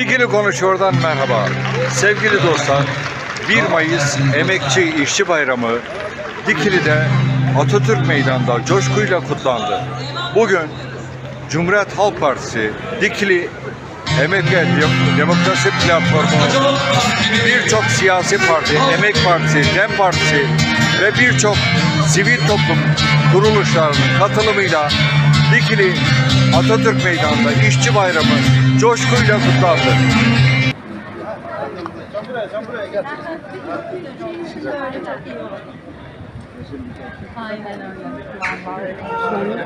Dikili Konuşuyor'dan merhaba. Sevgili dostlar, 1 Mayıs Emekçi İşçi Bayramı Dikili'de Atatürk Meydanı'nda coşkuyla kutlandı. Bugün Cumhuriyet Halk Partisi Dikili Emek ve Dem- Demokrasi Platformu birçok siyasi parti, Emek Partisi, Dem Partisi ve birçok sivil toplum kuruluşlarının katılımıyla Dikili Atatürk Meydanı'nda İşçi Bayramı coşkuyla kutlandı. Aynen öyle.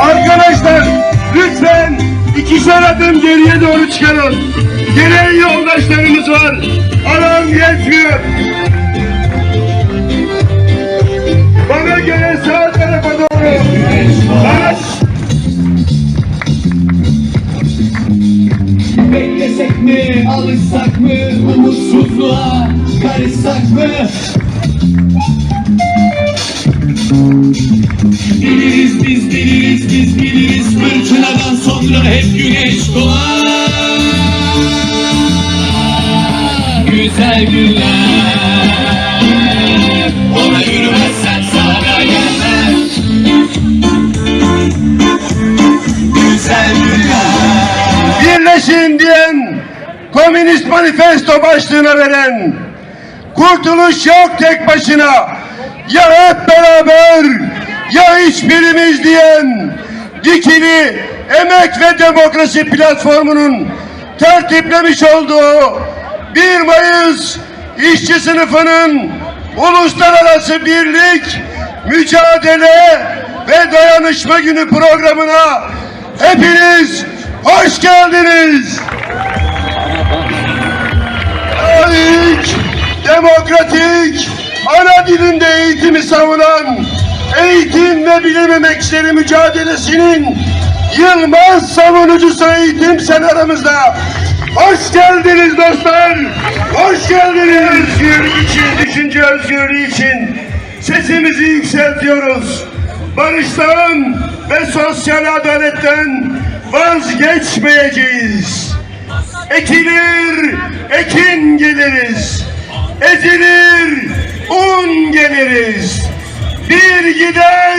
Arkadaşlar lütfen ikişer adım geriye doğru çıkalım. Gelen yoldaşlarımız var. Mı Biliriz biz biliriz biz biliriz Fırtınadan sonra hep güneş doğar. Güzel günler. Ona yürümezsen sana gelmez. Güzel günler. Birleşin Komünist Manifesto başlığına veren, kurtuluş yok tek başına, ya hep beraber, ya hiçbirimiz diyen, dikili Emek ve Demokrasi platformunun tertiplemiş olduğu 1 Mayıs işçi sınıfının uluslararası birlik, mücadele ve dayanışma günü programına hepiniz hoş geldiniz. Layık, demokratik, ana dilinde eğitimi savunan eğitim ve bilim emekçileri mücadelesinin yılmaz savunucusu eğitim sen aramızda. Hoş geldiniz dostlar. Hoş geldiniz. Özgürlük için, düşünce özgürlüğü için sesimizi yükseltiyoruz. Barıştan ve sosyal adaletten vazgeçmeyeceğiz. Ekilir, ekin geliriz. Ezilir, un geliriz. Bir gider,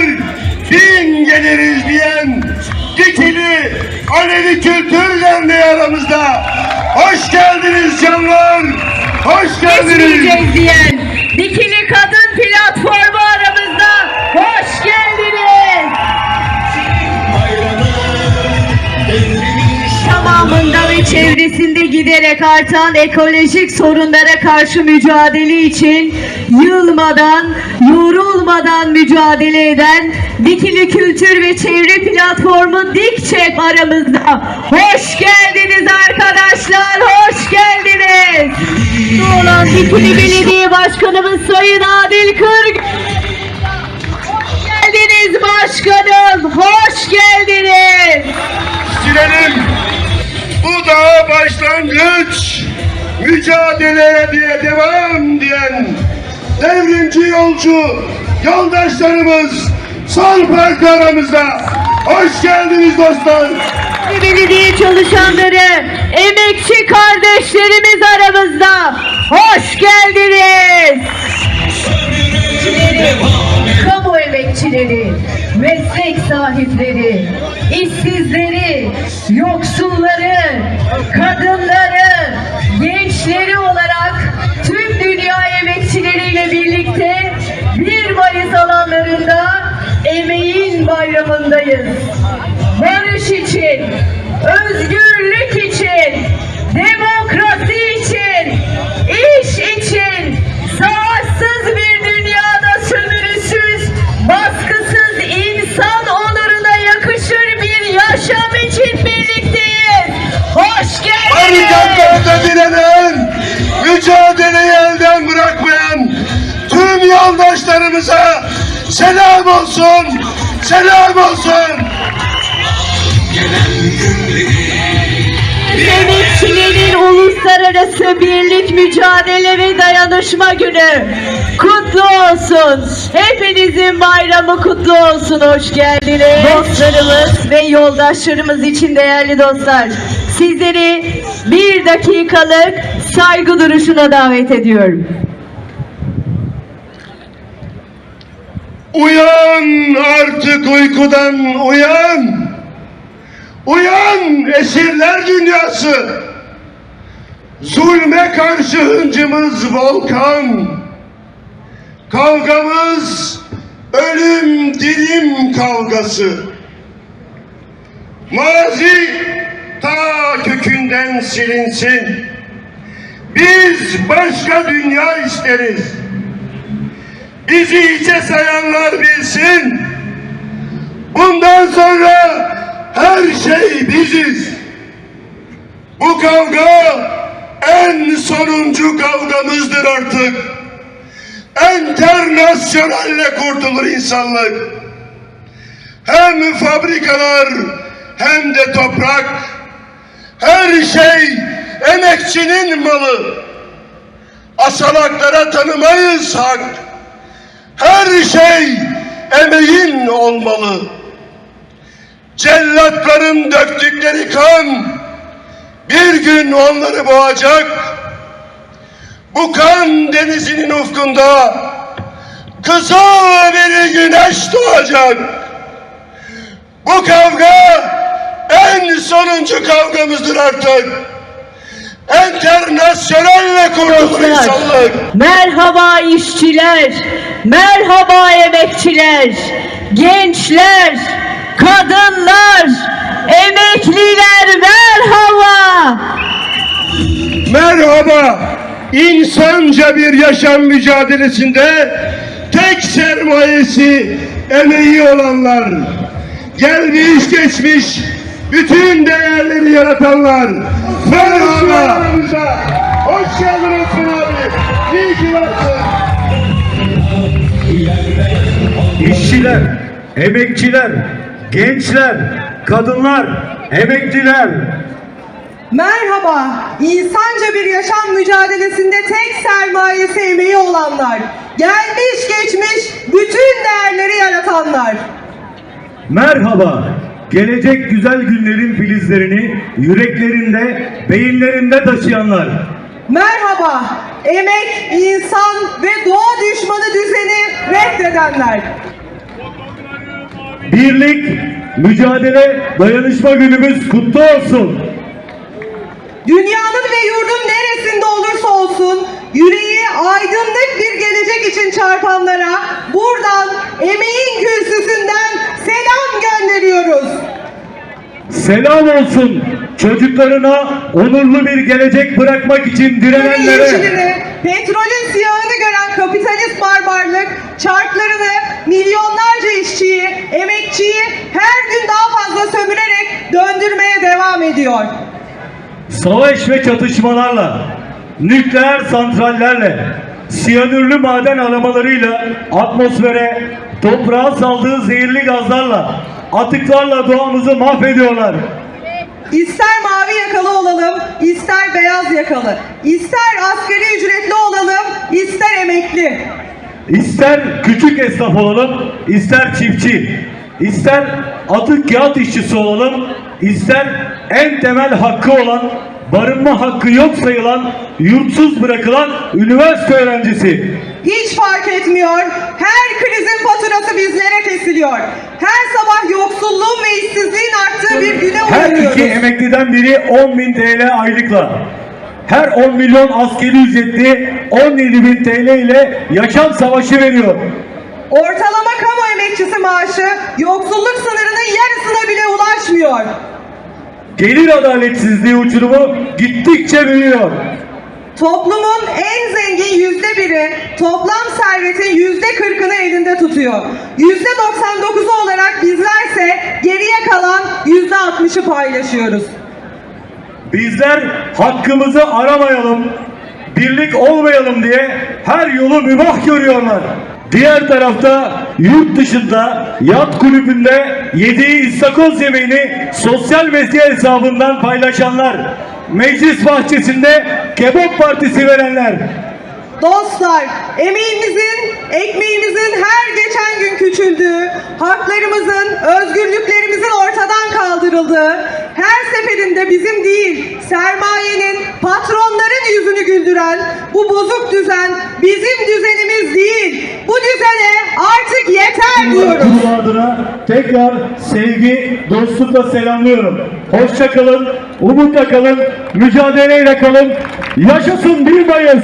bin geliriz diyen Dikili Alevi Kültür Derneği aramızda. Hoş geldiniz canlar. Hoş geldiniz. Geçmeyeceğiz diyen Dikili Kadın Platformu aramızda. Çevresinde giderek artan ekolojik sorunlara karşı mücadele için yılmadan, yorulmadan mücadele eden Dikili Kültür ve Çevre Platformu Dikçep aramızda. Hoş geldiniz arkadaşlar, hoş geldiniz. olan Dikili Belediye Başkanımız Sayın Adil Kırg. Hoş geldiniz başkanım, hoş geldiniz. Silelim. Bu daha başlangıç. Mücadeleye diye devam diyen devrimci yolcu yoldaşlarımız Sol Parti aramızda. Hoş geldiniz dostlar. Belediye çalışanları, emekçi kardeşlerimiz aramızda. Hoş geldiniz. Kamu emekçileri, meslek sahipleri, işsizleri, yoksulları, kadınları, gençleri olarak tüm dünya emekçileriyle birlikte 1 Mayıs alanlarında emeğin bayramındayız. Barış için, özgürlük için, yaşam için birlikteyiz. Hoş geldiniz. Barikatlarda direnen, mücadeleyi elden bırakmayan tüm yoldaşlarımıza selam olsun, selam olsun. Emekçilerin Uluslararası Birlik Mücadele ve Dayanışma Günü kutlu olsun. Hepinizin bayramı kutlu olsun. Hoş geldiniz. Dostlarımız ve yoldaşlarımız için değerli dostlar. Sizleri bir dakikalık saygı duruşuna davet ediyorum. Uyan artık uykudan uyan. Uyan esirler dünyası. Zulme karşı hıncımız volkan. Kavgamız ölüm dilim kavgası. Mazi ta kökünden silinsin. Biz başka dünya isteriz. Bizi hiçe sayanlar bilsin. Bundan sonra her şey biziz. Bu kavga en sonuncu kavgamızdır artık. Enternasyonelle kurtulur insanlık. Hem fabrikalar hem de toprak. Her şey emekçinin malı. Asalaklara tanımayız hak. Her şey olmalı. Cellatların döktükleri kan bir gün onları boğacak. Bu kan denizinin ufkunda kızıl bir güneş doğacak. Bu kavga en sonuncu kavgamızdır artık. Enternasyonelle Dostlar, insanlık. merhaba işçiler, merhaba emekçiler, gençler, kadınlar, emekliler merhaba. Merhaba. İnsanca bir yaşam mücadelesinde tek sermayesi emeği olanlar. Gelmiş geçmiş bütün değerleri yaratanlar. Merhaba. Hoş geldin Osman abi. İyi ki varsın. İşçiler, emekçiler, gençler, kadınlar, emekliler, Merhaba, insanca bir yaşam mücadelesinde tek sermayesi emeği olanlar, gelmiş geçmiş bütün değerleri yaratanlar. merhaba. Gelecek güzel günlerin filizlerini yüreklerinde, beyinlerinde taşıyanlar. Merhaba, emek, insan ve doğa düşmanı düzeni reddedenler. Birlik, mücadele, dayanışma günümüz kutlu olsun. Dünyanın ve yurdun neresinde olursa olsun yüreği aydınlık bir gelecek için çarpanlara buradan emeğin kürsüsünden selam gönderiyoruz. Selam olsun çocuklarına onurlu bir gelecek bırakmak için direnenlere. petrolün siyahını gören kapitalist barbarlık, çarklarını ediyor. Savaş ve çatışmalarla, nükleer santrallerle, siyanürlü maden aramalarıyla, atmosfere, toprağa saldığı zehirli gazlarla, atıklarla doğamızı mahvediyorlar. İster mavi yakalı olalım, ister beyaz yakalı, ister asgari ücretli olalım, ister emekli. İster küçük esnaf olalım, ister çiftçi, ister atık kağıt işçisi olalım, ister en temel hakkı olan, barınma hakkı yok sayılan, yurtsuz bırakılan üniversite öğrencisi. Hiç fark etmiyor. Her krizin faturası bizlere kesiliyor. Her sabah yoksulluğun ve işsizliğin arttığı bir güne Her uyanıyoruz. iki emekliden biri 10 bin TL aylıkla. Her 10 milyon askeri ücretli 17 bin TL ile yaşam savaşı veriyor. Ortalama kamu emekçisi maaşı yoksulluk sınırının yarısına bile ulaşmıyor. Gelir adaletsizliği uçurumu gittikçe büyüyor. Toplumun en zengin yüzde biri toplam servetin yüzde kırkını elinde tutuyor. Yüzde 99'u olarak bizlerse geriye kalan yüzde 60'ı paylaşıyoruz. Bizler hakkımızı aramayalım, birlik olmayalım diye her yolu mübah görüyorlar. Diğer tarafta yurt dışında yat kulübünde yediği istakoz yemeğini sosyal medya hesabından paylaşanlar, meclis bahçesinde kebap partisi verenler, Dostlar, emeğimizin, ekmeğimizin her geçen gün küçüldüğü, haklarımızın, özgürlüklerimizin ortadan kaldırıldığı, her seferinde bizim değil, sermayenin, patronların yüzünü güldüren bu bozuk düzen bizim düzenimiz değil. Bu düzene artık yeter diyoruz. Adına tekrar sevgi, dostlukla selamlıyorum. Hoşça kalın, umutla kalın, mücadeleyle kalın. Yaşasın 1 Mayıs!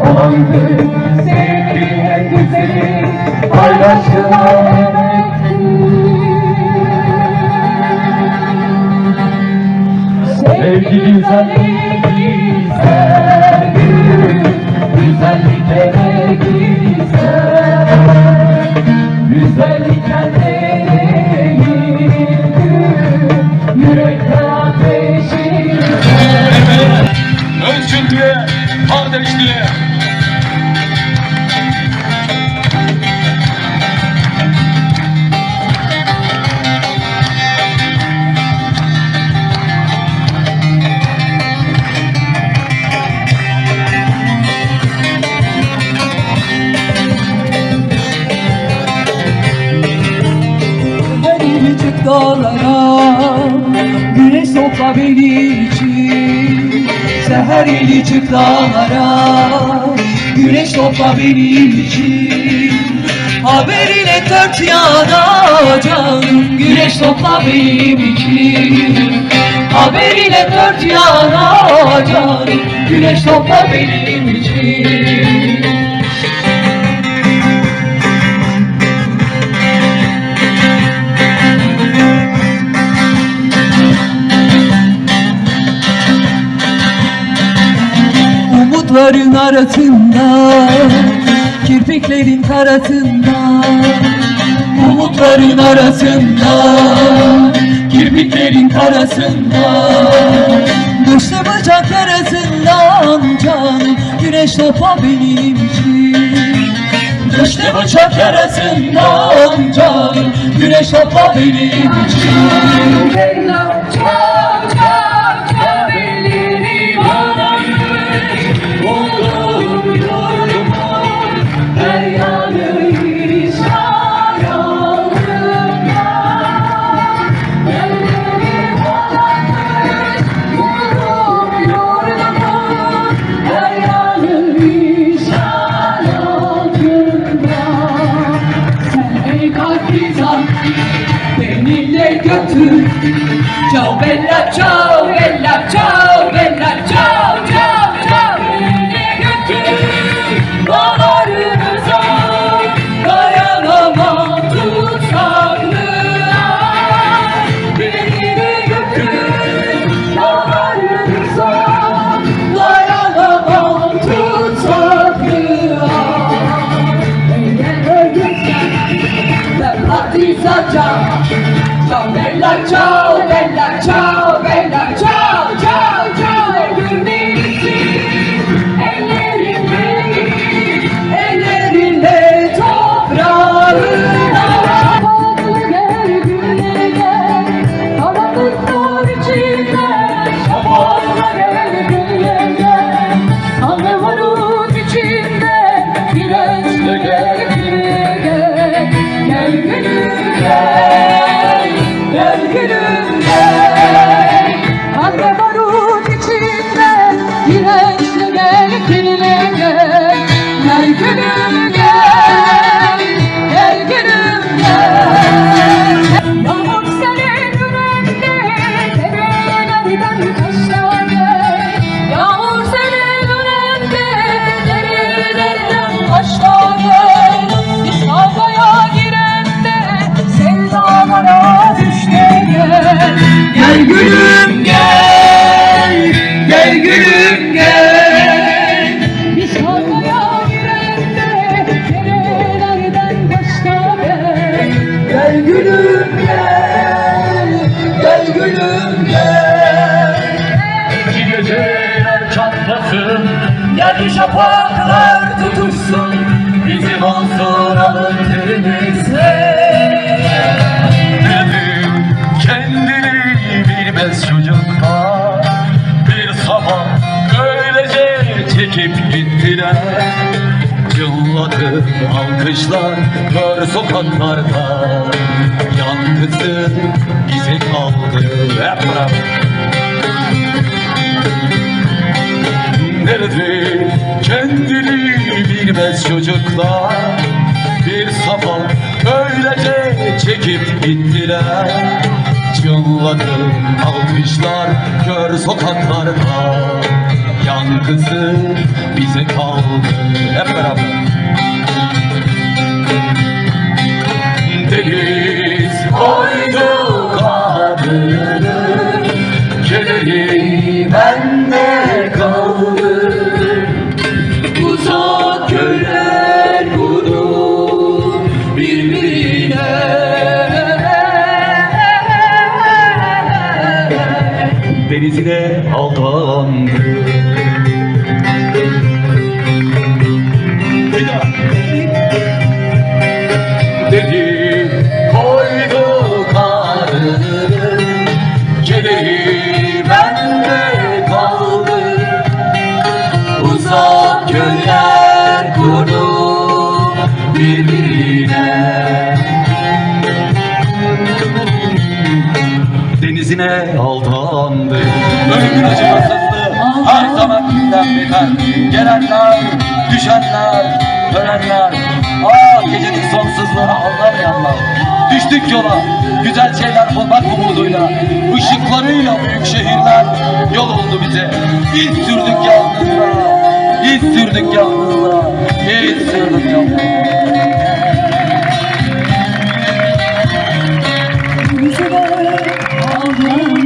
olandır Sevginin en güzeli paylaşılan yemektir Sevgi güzel Topla benim için. Seher yeni Güneş topla benim için. Haberiyle dört yana canım Güneş topla benim için. Haberiyle dört yana canım Güneş topla benim için Umutların arasında Kirpiklerin karasında Umutların arasında Kirpiklerin karasında Düştü bacak arasından canım Güneş topa benim için Düştü bacak arasından canım Güneş topa benim için Don't be a child. Châu, chồng đến làng Châu, đến lạc Châu, đến lạc Châu. Tutuşsun bizim alın terimizle. Dedim kendini bilmez çocuklar, bir sabah öylece çekip gittiler. Cılladı alkışlar kör sokaklarda Yankısı bize kaldı hep beraber kendini bilmez çocuklar Bir sabah öylece çekip gittiler. Çınladı alkışlar kör sokaklarda. Yankısı bize kaldı hep beraber zamankinden beter. Gelenler, düşenler, dönenler. Aa gecenin sonsuzluğunu anlamayanlar. Düştük yola, güzel şeyler bulmak umuduyla. Işıklarıyla büyük şehirler yol oldu bize. İz sürdük yalnızlığa, iz sürdük yalnızlığa İz sürdük yalnızlığa. Altyazı